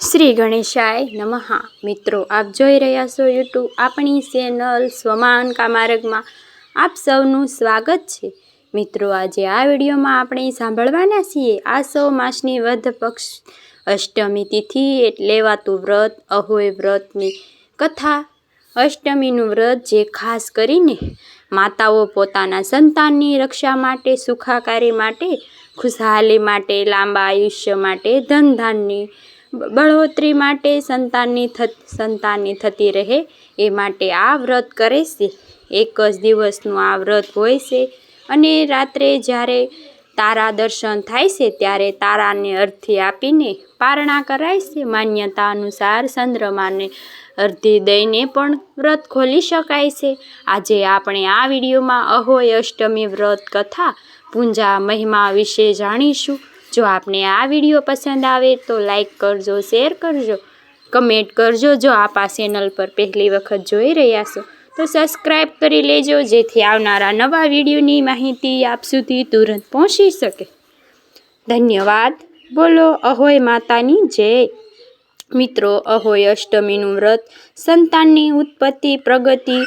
શ્રી ગણેશાય નમઃ. મિત્રો, આપ જોઈ રહ્યા છો યુટ્યુબ આપણી ચેનલ સ્વમાન કામારગમાં. આપ સૌનું સ્વાગત છે. મિત્રો, આજે આ વિડીયોમાં આપણે સાંભળવાના છીએ આ સૌ માસની વધ પક્ષ અષ્ટમી તિથિ એટલે લેવાતું વ્રત, અહોય વ્રતની કથા. અષ્ટમીનું વ્રત જે ખાસ કરીને માતાઓ પોતાના સંતાનની રક્ષા માટે, સુખાકારી માટે, ખુશહાલી માટે, લાંબા આયુષ્ય માટે ધનધાનની બળોતરી માટે સંતાનની થત, સંતાનની થતી રહે, એ માટે આ વ્રત કરે છે. એક જ દિવસનું આ વ્રત હોય છે. અને રાત્રે જ્યારે તારા દર્શન થાય છે, ત્યારે તારાને અર્થી આપીને પારણા કરાય છે. માન્યતા અનુસાર ચંદ્રમાને અર્ધી દઈને પણ વ્રત ખોલી શકાય છે. આજે આપણે આ વિડીયોમાં અહોય અષ્ટમી વ્રત કથા, પૂંજા મહિમા વિશે જાણીશું. જો આપને આ વીડિયો પસંદ આવે તો લાઈક કરજો, શેર કરજો, કમેન્ટ કરજો જો આપ આ ચેનલ પર પહેલી વખત જોઈ રહ્યા છો. તો સબસ્ક્રાઈબ કરી લેજો, જેથી આવનારા નવા વિડીયોની માહિતી આપ સુધી તુરંત પહોંચી શકે. ધન્યવાદ. બોલો, અહોય માતાની જય. મિત્રો, અહોય અષ્ટમીનું વ્રત સંતાનની ઉત્પત્તિ, પ્રગતિ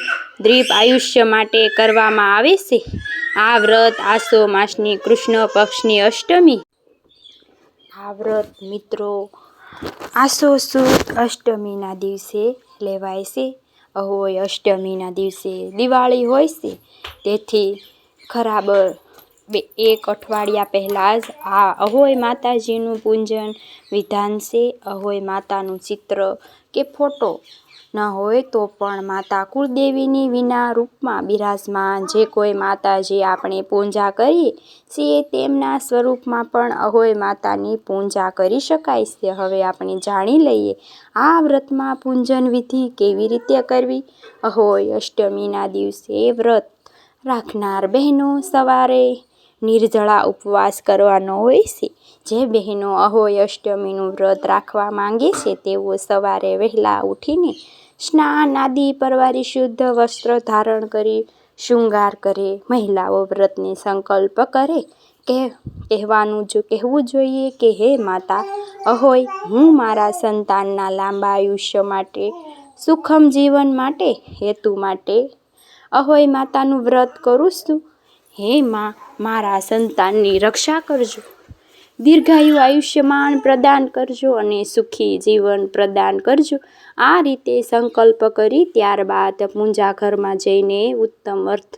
દ્રીપ આયુષ્ય માટે કરવામાં આવે છે. આ વ્રત આસો માસની કૃષ્ણ પક્ષની અષ્ટમી આ મિત્રો, આસો સુદ અષ્ટમીના દિવસે લેવાય છે. અહોય અષ્ટમીના દિવસે દિવાળી હોય છે. તેથી ખરાબ બે, એક અઠવાડિયા પહેલાં જ આ અહોય માતાજીનું પૂજન વિધાન છે. અહોય માતાનું ચિત્ર કે ફોટો ન હોય તો પણ માતા કુળદેવીની વિના રૂપમાં બિરાજમાન જે કોઈ માતાજી આપણે પૂજા કરીએ છીએ તેમના સ્વરૂપમાં પણ અહોય માતાની પૂજા કરી શકાય છે. હવે આપણે જાણી લઈએ, આ વ્રતમાં પૂજન વિધિ કેવી રીતે કરવી? અહોય અષ્ટમીના દિવસે વ્રત રાખનાર બહેનો સવારે નિર્જળા ઉપવાસ કરવાનો હોય છે. જે બહેનો અહોય અષ્ટમીનું વ્રત રાખવા માંગે છે, તેઓ સવારે વહેલા ઉઠીને સ્નાન આદિ પરવારી શુદ્ધ વસ્ત્ર ધારણ કરી, શૃંગાર કરે, મહિલાઓ વ્રતને સંકલ્પ કરે. કે, કહેવાનું જો કહેવું જોઈએ કે, હે માતા, અહોય, હું મારા સંતાનના લાંબા આયુષ્ય માટે, સુખમ જીવન માટે, હેતુ માટે, અહોય, માતાનું વ્રત કરું છું. હે માં, મારા સંતાનની રક્ષા કરજો. દીર્ઘાયુ આયુષ્યમાન પ્રદાન કરજો અને સુખી જીવન પ્રદાન કરજો. આ રીતે સંકલ્પ કરી ત્યારબાદ પૂંજા ઘરમાં જઈને ઉત્તમ અર્થ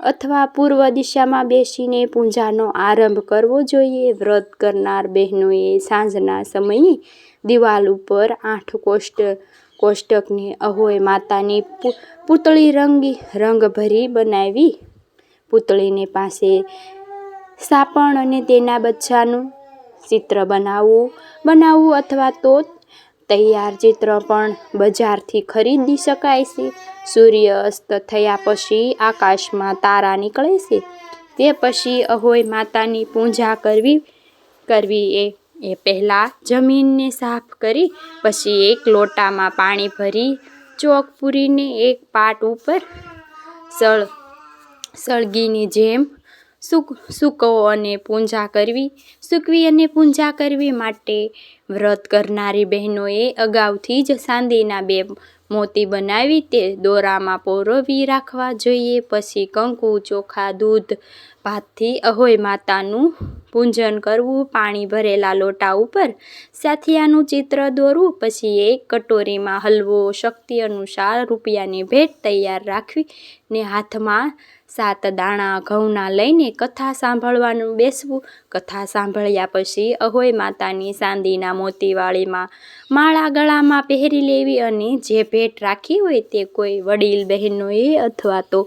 અથવા પૂર્વ દિશામાં બેસીને પૂજાનો આરંભ કરવો જોઈએ. વ્રત કરનાર બહેનોએ સાંજના સમયે દિવાલ ઉપર આઠ કોષ્ટ, કોષ્ટકને અહોય માતાની પૂતળી રંગી રંગ ભરી બનાવી પૂતળીને પાસે સાપણ અને તેના બચ્ચાનું ચિત્ર બનાવવું બનાવવું અથવા તો તૈયાર ચિત્ર પણ બજારથી ખરીદી શકાય છે. સૂર્ય અસ્ત થયા પછી આકાશમાં તારા નીકળે છે. તે પછી અહોય માતાની પૂજા કરવી કરવી એ એ પહેલાં જમીનને સાફ કરી, પછી એક લોટામાં પાણી ભરી, ચોક પૂરીને એક પાટ ઉપર સળ, સળગીની જેમ સુક સૂકવો અને પૂજા કરવી. સૂકવી અને પૂજા કરવી માટે વ્રત કરનારી બહેનોએ અગાઉથી જ સાંદીના બે મોતી બનાવી તે દોરામાં પોરવી રાખવા જોઈએ. પછી કંકુ, ચોખા, દૂધ, ભાતથી અહોય માતાનું પૂજન કરવું, પાણી ભરેલા લોટા ઉપર સાથિયાનું ચિત્ર દોરવું, પછી એક કટોરીમાં હલવો શક્તિ અનુસાર રૂપિયાની ભેટ તૈયાર રાખવી ને હાથમાં સાત દાણા ઘઉંના લઈને કથા સાંભળવાનું બેસવું. કથા સાંભળ્યા પછી અહોય માતાની સાંદીના મોતીવાળીમાં માળા ગળામાં પહેરી લેવી અને જે ભેટ રાખી હોય તે કોઈ વડીલ બહેનોએ અથવા તો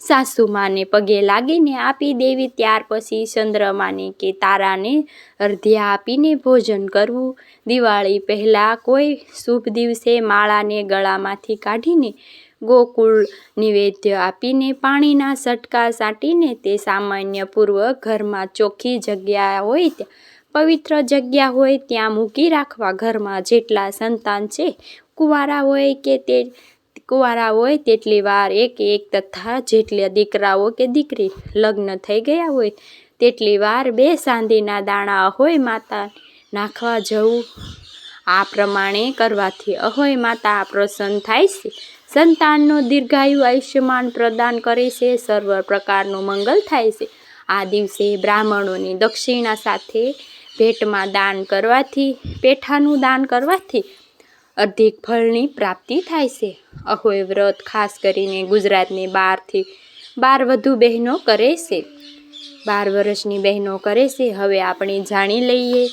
સાસુમાને પગે લાગીને આપી દેવી, ત્યાર પછી ચંદ્રમાને કે તારાને અર્ધ્યા આપીને ભોજન કરવું. દિવાળી પહેલાં કોઈ શુભ દિવસે માળાને ગળામાંથી કાઢીને ગોકુળ નિવેદ્ય આપીને પાણીના સટકા સાટીને તે સામાન્ય પૂર્વ ઘરમાં ચોખ્ખી જગ્યા હોય ત્યાં, પવિત્ર જગ્યા હોય ત્યાં મૂકી રાખવા ઘરમાં જેટલા સંતાન છે, કુંવારા હોય કે તે કુંવારા હોય તેટલી વાર એક એક તથા જેટલા દીકરાઓ કે દીકરી લગ્ન થઈ ગયા હોય, તેટલી વાર બે સાંધીના દાણા અહોય માતા નાખવા જવું. આ પ્રમાણે કરવાથી અહોય માતા પ્રસન્ન થાય છે. સંતાનનો દીર્ઘાયુ આયુષ્યમાન પ્રદાન કરે છે, સર્વ પ્રકારનું મંગલ થાય છે. આ દિવસે બ્રાહ્મણોની દક્ષિણા સાથે ભેટમાં દાન કરવાથી, પેઠાનું દાન કરવાથી અધિક ફળની પ્રાપ્તિ થાય છે. અહોય વ્રત ખાસ કરીને ગુજરાતની બારથી બાર વધુ બહેનો કરે છે. બાર વર્ષની બહેનો કરે છે. હવે આપણે જાણી લઈએ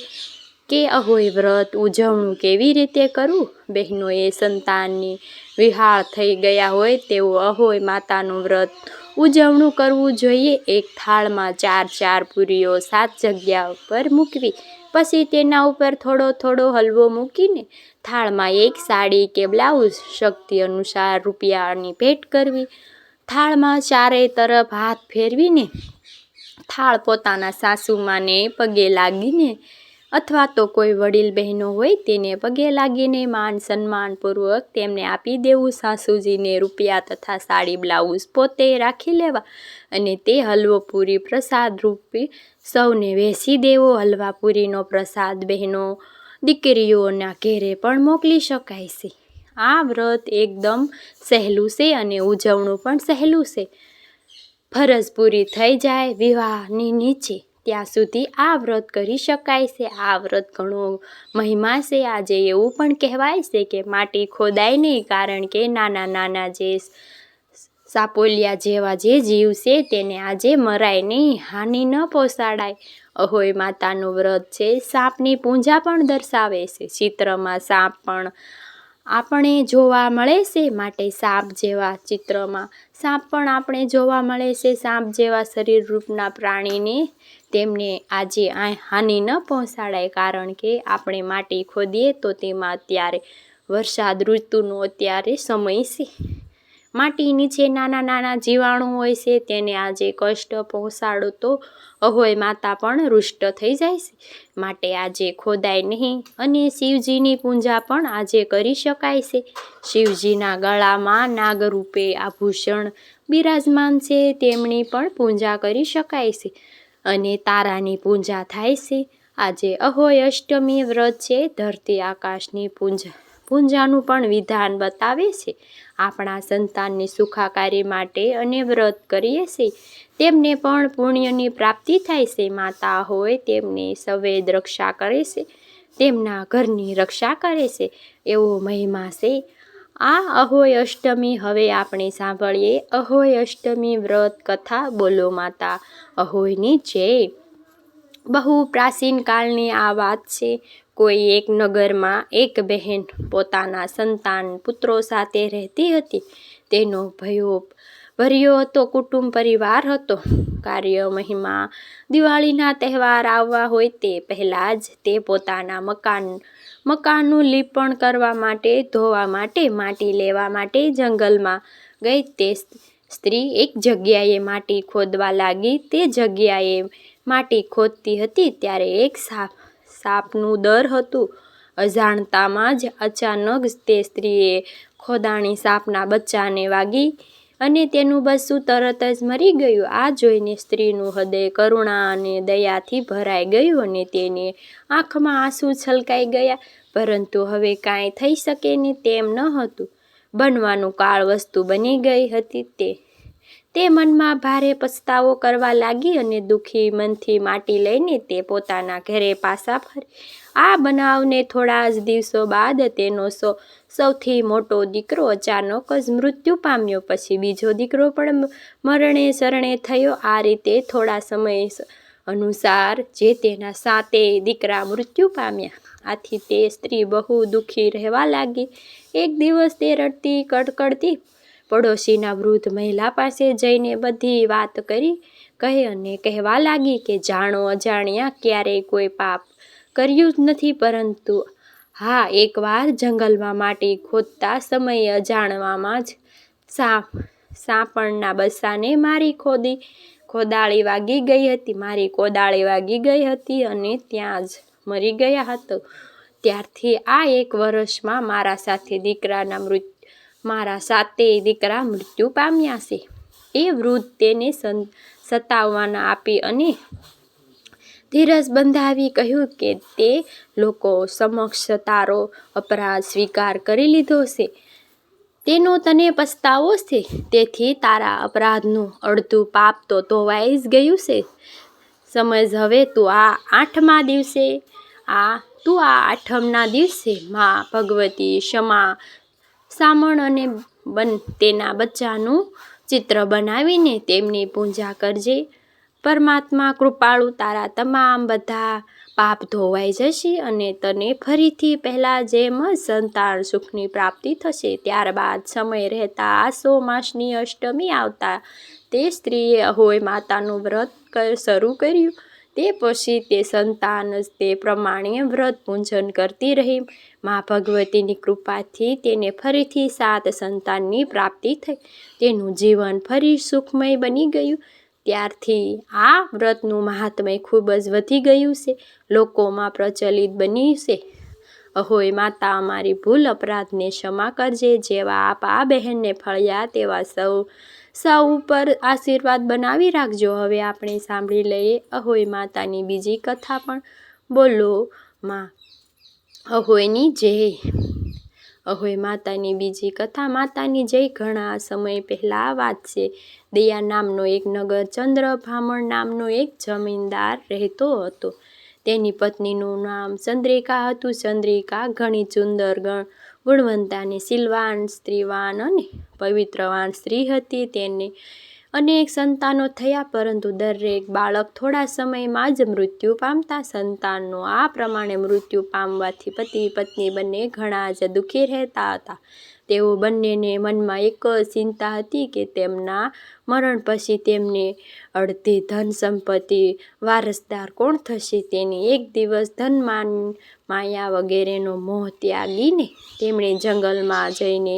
કે અહોય વ્રત ઉજવણું કેવી રીતે કરવું? બહેનોએ સંતાનની વિહાળ થઈ ગયા હોય તેવું અહોય માતાનું વ્રત ઉજવણું કરવું જોઈએ. એક થાળમાં ચાર ચાર પૂરીઓ સાત જગ્યા ઉપર મૂકવી. પછી તેના ઉપર થોડો થોડો હલવો મૂકીને થાળમાં એક સાડી કે બ્લાઉઝ શક્તિ અનુસાર રૂપિયાની ભેટ કરવી. થાળમાં ચારેય તરફ હાથ ફેરવીને થાળ પોતાના સાસુમાને પગે લાગીને અથવા તો કોઈ વડીલ બહેનો હોય તેને પગે લાગીને માન સન્માનપૂર્વક તેમને આપી દેવું, સાસુજીને રૂપિયા તથા સાડી, બ્લાઉઝ પોતે રાખી લેવા અને તે હલવો પૂરી પ્રસાદ રૂપી સૌને વેસી દેવો. હલવા પૂરીનો પ્રસાદ બહેનો દીકરીઓના ઘેરે પણ મોકલી શકાય છે. આ વ્રત એકદમ સહેલું છે અને ઉજવણું પણ સહેલું છે. ફરજ પૂરી થઈ જાય વિવાહની નીચે. ત્યાં સુધી આ વ્રત કરી શકાય છે. આ વ્રત ઘણો મહિમા છે. આજે એવું પણ કહેવાય છે કે માટી ખોદાય નહીં કારણ કે નાના નાના જે સાપોલિયા જેવા જે જીવ છે તેને આજે મરાય નહીં હાનિ ન પહોંચાડાય. અહોય માતાનું વ્રત છે. સાપની પૂંજા પણ દર્શાવે છે. ચિત્રમાં સાપ પણ આપણે જોવા મળે છે. માટે સાપ જેવા ચિત્રમાં સાપ પણ આપણે જોવા મળે છે. સાપ જેવા શરીર રૂપના પ્રાણીને તેમને આજે આ હાનિ ન પહોંચાડાય કારણ કે આપણે માટી ખોદીએ તો તેમાં અત્યારે વરસાદ, ઋતુનો અત્યારે સમય છે. માટી નીચે નાના નાના જીવાણુ હોય છે તેને આજે કષ્ટ પહોંચાડો તો અહોય માતા પણ રુષ્ટ થઈ જાય છે. માટે આજે ખોદાય નહીં અને શિવજીની પૂજા પણ આજે કરી શકાય છે. શિવજીના ગળામાં નાગરૂપે આભૂષણ બિરાજમાન છે તેમની પણ પૂજા કરી શકાય છે. અને તારાની પૂજા થાય છે. આજે અહોય અષ્ટમી વ્રત છે ધરતી આકાશની પૂજા. પૂજાનું પણ વિધાન બતાવે છે. આપણા સંતાનની સુખાકારી માટે અને વ્રત કરીએ છીએ. તેમને પણ પુણ્યની પ્રાપ્તિ થાય છે. માતા હોય તેમને સવેદ રક્ષા કરે છે. તેમના ઘરની રક્ષા કરે છે. એવો મહિમા છે. આ અહોય અષ્ટમી હવે આપણે સાંભળીએ. અહોય અષ્ટમી વ્રત કથા. બોલો માતા, અહોયની જય. બહુ પ્રાચીન કાળની આ વાત છે. કોઈ એક નગરમાં એક બહેન પોતાના સંતાન પુત્રો સાથે રહેતી હતી. તેનો ભયો ભર્યો હતો, કુટુંબ પરિવાર હતો. કાર્ય મહિમા દિવાળીના તહેવાર આવવા હોય તે પહેલાં જ તે પોતાના મકાન, મકાનનું લીપણ કરવા માટે, ધોવા માટે, માટી લેવા માટે જંગલમાં ગઈ. તે સ્ત્રી એક જગ્યાએ માટી ખોદવા લાગી. તે જગ્યાએ માટી ખોદતી હતી ત્યારે એક સાપ, સાપનું દર હતું. અજાણતામાં જ અચાનક તે સ્ત્રીએ ખોદાણી સાપના બચ્ચાને વાગી અને તેનું બસ્સું તરત જ મરી ગયું. આ જોઈને સ્ત્રીનું હૃદય કરુણા અને દયાથી ભરાઈ ગયું અને તેને આંખમાં આંસુ છલકાઈ ગયા. પરંતુ હવે કાંઈ થઈ શકે ને તેમ ન હતું. બનવાનું કાળ વસ્તુ બની ગઈ હતી તે. તે મનમાં ભારે પસ્તાવો કરવા લાગી અને દુઃખી મનથી માટી લઈને તે પોતાના ઘરે પાછા ફરી. આ બનાવને થોડા જ દિવસો બાદ તેનો સો, સૌથી મોટો દીકરો અચાનક જ મૃત્યુ પામ્યો. પછી બીજો દીકરો પણ મરણે શરણે થયો. આ રીતે થોડા સમય અનુસાર જે તેના સાતે દીકરા મૃત્યુ પામ્યા. આથી તે સ્ત્રી બહુ દુઃખી રહેવા લાગી. એક દિવસ તે રડતી, કડકડતી પડોશીના વૃદ્ધ મહિલા પાસે જઈને બધી વાત કરી, કહે અને કહેવા લાગી કે જાણો અજાણ્યા ક્યારેય કોઈ પાપ કર્યું જ નથી, પરંતુ હા, એકવાર જંગલમાં માટી ખોદતા સમયે અજાણવામાં જ સાપ, સાપણના બસાને મારી ખોદી, ખોદાળી વાગી ગઈ હતી, મારી કોદાળી વાગી ગઈ હતી અને ત્યાં જ મરી ગયા હતો. ત્યારથી આ એક વર્ષમાં મારા સાથે દીકરાના મૃત્યુ મારા સાતેય દીકરા મૃત્યુ પામ્યા છે. એ વૃદ્ધ તેને સતાવવાના આપી અને ધીરજ બંધાવી કહ્યું કે તે લોકો સમક્ષ તારો અપરાધ સ્વીકાર કરી લીધો છે. તેનો તને પસ્તાવો છે. તેથી તારા અપરાધનું અડધું પાપ તો ધોવાઈ જ ગયું છે. સમજ હવે તું આ આઠમા દિવસે, આ, તું આ આઠમના દિવસે મા ભગવતી ક્ષમા સામણ અને બન તેના બચ્ચાનું ચિત્ર બનાવીને તેમની પૂજા કરજે. પરમાત્મા કૃપાળુ તારા તમામ બધા પાપ ધોવાઈ જશે અને તને ફરીથી પહેલાં જેમ સંતાન સુખની પ્રાપ્તિ થશે, ત્યારબાદ સમય રહેતા આસો માસની અષ્ટમી આવતા તે સ્ત્રીએ અહોય માતાનું વ્રત શરૂ કર્યું. તે પછી તે સંતાન જ તે પ્રમાણે વ્રત પૂજન કરતી રહી. મા ભગવતીની કૃપાથી તેને ફરીથી સાત સંતાનની પ્રાપ્તિ થઈ. તેનું જીવન ફરી સુખમય બની ગયું. ત્યારથી આ વ્રતનું મહાત્મય ખૂબ જ વધી ગયું છે. લોકોમાં પ્રચલિત બન્યું છે. અહોય માતા અમારી ભૂલ અપરાધને ક્ષમા કરજે. જેવા આપ આ બહેનને ફળ્યા, તેવા સૌ સૌ ઉપર આશીર્વાદ બનાવી રાખજો. હવે આપણે સાંભળી લઈએ અહોય માતાની બીજી કથા પણ. બોલો માં. અહોયની જય. અહોય માતાની બીજી કથા. માતાની જય. ઘણા સમય પહેલાં વાત છે. દયા નામનો એક નગર ચંદ્ર ભામણ નામનો એક જમીનદાર રહેતો હતો. તેની પત્નીનું નામ ચંદ્રિકા હતું. ચંદ્રિકા ઘણી સુંદર ગણ ગુણવંતા અને શીલવાન, સ્ત્રીવાન અને પવિત્રવાન સ્ત્રી હતી તેને અનેક સંતાનો થયા, પરંતુ દરેક બાળક થોડા સમયમાં જ મૃત્યુ પામતા. સંતાનનો આ પ્રમાણે મૃત્યુ પામવાથી પતિ પત્ની બંને ઘણા જ દુઃખી રહેતા હતા. તેઓ બંનેને મનમાં એક ચિંતા હતી કે તેમના મરણ પછી તેમને અડધી ધન સંપત્તિ, વારસદાર કોણ થશે? તેની એક દિવસ ધનમાન માયા વગેરેનો મોહ ત્યાગીને તેમણે જંગલમાં જઈને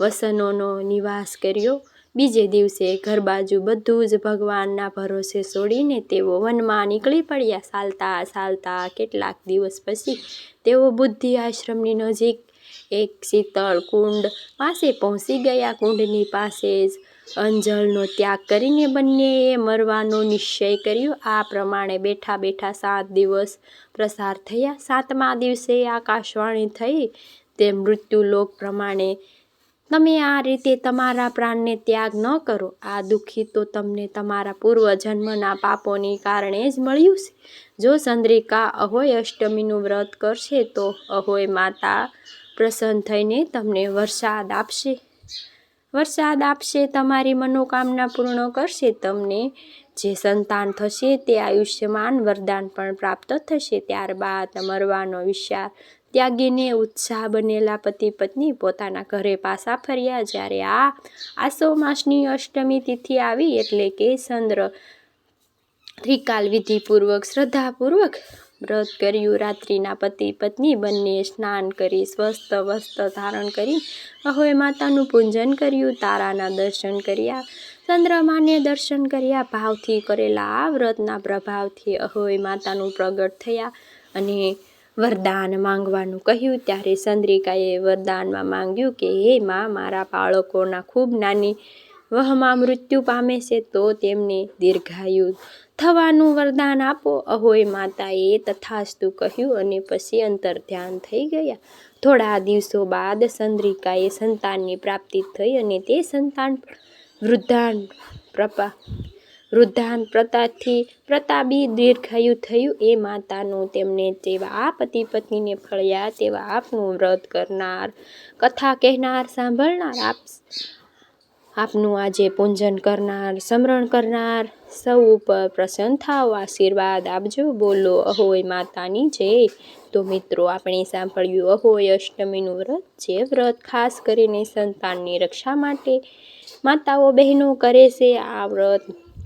વસનોનો નિવાસ કર્યો. બીજે દિવસે ઘર બાજુ બધું જ ભગવાનના ભરોસે છોડીને તેઓ વનમાં નીકળી પડ્યા. ચાલતા ચાલતા કેટલાક દિવસ પછી તેઓ બુદ્ધિ આશ્રમની નજીક એક શીતળ કુંડ પાસે પહોંચી ગયા કુંડની પાસે જ. અંજળનો ત્યાગ કરીને બંનેએ મરવાનો નિશ્ચય કર્યો. આ પ્રમાણે બેઠા બેઠા સાત દિવસ પ્રસાર થયા. સાતમા દિવસે આકાશવાણી થઈ. તે મૃત્યુલોક પ્રમાણે તમે આ રીતે તમારા પ્રાણને ત્યાગ ન કરો. આ દુઃખી તો તમને તમારા પૂર્વજન્મના પાપોની કારણે જ મળ્યું છે. જો ચંદ્રિકા અહોય અષ્ટમીનું વ્રત કરશે તો અહોય માતા પ્રસન્ન થઈને તમને વરસાદ આપશે. વરસાદ આપશે, તમારી મનોકામના પૂર્ણ કરશે, તમને જે સંતાન થશે તે આયુષ્યમાન વરદાન પણ પ્રાપ્ત થશે. ત્યારબાદ મરવાનો વિચાર ત્યાગીને ઉત્સાહ બનેલા પતિ પત્ની પોતાના ઘરે પાછા ફર્યા. જ્યારે આ આસો માસની અષ્ટમી તિથિ આવી એટલે કે ચંદ્ર ત્રિકાલ વિધિપૂર્વક, શ્રદ્ધાપૂર્વક વ્રત કર્યું. રાત્રિના પતિ પત્ની બંને સ્નાન કરી સ્વસ્થ વસ્ત્ર ધારણ કરી અહોય માતાનું પૂજન કર્યું. તારાના દર્શન કર્યા. ચંદ્રમાને દર્શન કર્યા. ભાવથી કરેલા આ વ્રતના પ્રભાવથી અહોય માતાનું પ્રગટ થયા અને વરદાન માંગવાનું કહ્યું. ત્યારે ચંદ્રિકાએ વરદાનમાં માંગ્યું કે, હે માં, મારા બાળકોના ખૂબ નાની વહમાં મૃત્યુ પામે છે તો તેમને દીર્ઘાયુ થવાનું વરદાન આપો. અહોય માતાએ તથાસ્તુ કહ્યું અને પછી અંતર ધ્યાન થઈ ગયા. થોડા દિવસો બાદ ચંદ્રિકાએ સંતાનની પ્રાપ્તિ થઈ અને તે સંતાન વૃદ્ધાન પ્રપા વૃદ્ધાન પ્રતાથી પ્રતાપી દીર્ઘાયુ થયું. એ માતાનું તેમને તેવા આ પતિ પત્નીને ફળ્યા તેવા આપનું વ્રત કરનાર, કથા કહેનાર, સાંભળનાર આપ આપનું આજે પૂજન કરનાર, સ્મરણ કરનાર સૌ ઉપર પ્રસન્ન થાવ આશીર્વાદ આપજો. બોલો, અહોય માતાની જય. તો મિત્રો, આપણે સાંભળ્યું, અહોય અષ્ટમીનું વ્રત જે વ્રત ખાસ કરીને સંતાનની રક્ષા માટે માતાઓ બહેનો કરે છે. આ વ્રત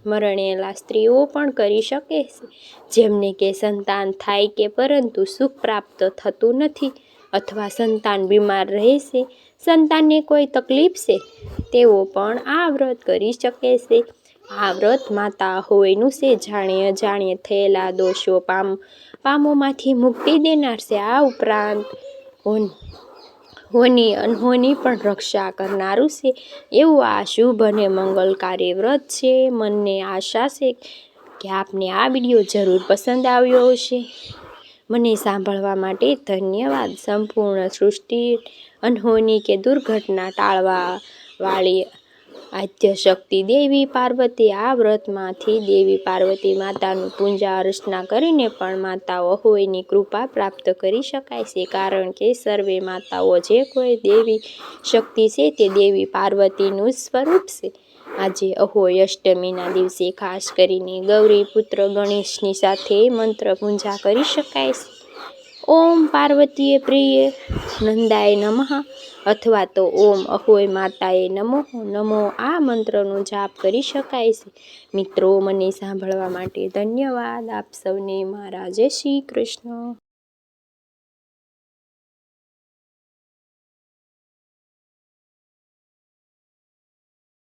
મરણેલા સ્ત્રીઓ પણ કરી શકે છે. જેમને કે સંતાન થાય કે પરંતુ સુખ પ્રાપ્ત થતું નથી અથવા સંતાન બીમાર રહેશે સંતાનને કોઈ તકલીફ છે, તેઓ પણ આ વ્રત કરી શકે છે. આ વ્રત માતા હોયનું છે, જાણે અજાણે થયેલા દોષો પામ, પામોમાંથી મુક્તિ દેનાર છે. આ ઉપરાંત હોની અનહોની પણ રક્ષા કરનારું છે. એવું આ શુભ અને મંગલકારી વ્રત છે. મનને આશા છે કે આપને આ વીડિયો જરૂર પસંદ આવ્યો હશે. મને સાંભળવા માટે ધન્યવાદ. સંપૂર્ણ સૃષ્ટિ અનહોની કે દુર્ઘટના ટાળવા વાળી આદ્યશક્તિ દેવી પાર્વતી, આ વ્રતમાંથી દેવી પાર્વતી માતાનું પૂજા અર્ચના કરીને પણ માતાઓ અહોયની કૃપા પ્રાપ્ત કરી શકાય છે. કારણ કે સર્વે માતાઓ જે કોઈ દેવી શક્તિ છે તે દેવી પાર્વતીનું સ્વરૂપ છે. આજે અહોય અષ્ટમીના દિવસે ખાસ કરીને ગૌરી પુત્ર ગણેશની સાથે મંત્ર પૂજા કરી શકાય ઓમ પાર્વતીએ પ્રિય નંદાય નમઃ અથવા તો ઓમ અહોય માતાએ નમો નમો આ મંત્રનો જાપ કરી શકાય છે. મિત્રો, મને સાંભળવા માટે ધન્યવાદ. આપ સૌને મારા શ્રી કૃષ્ણ.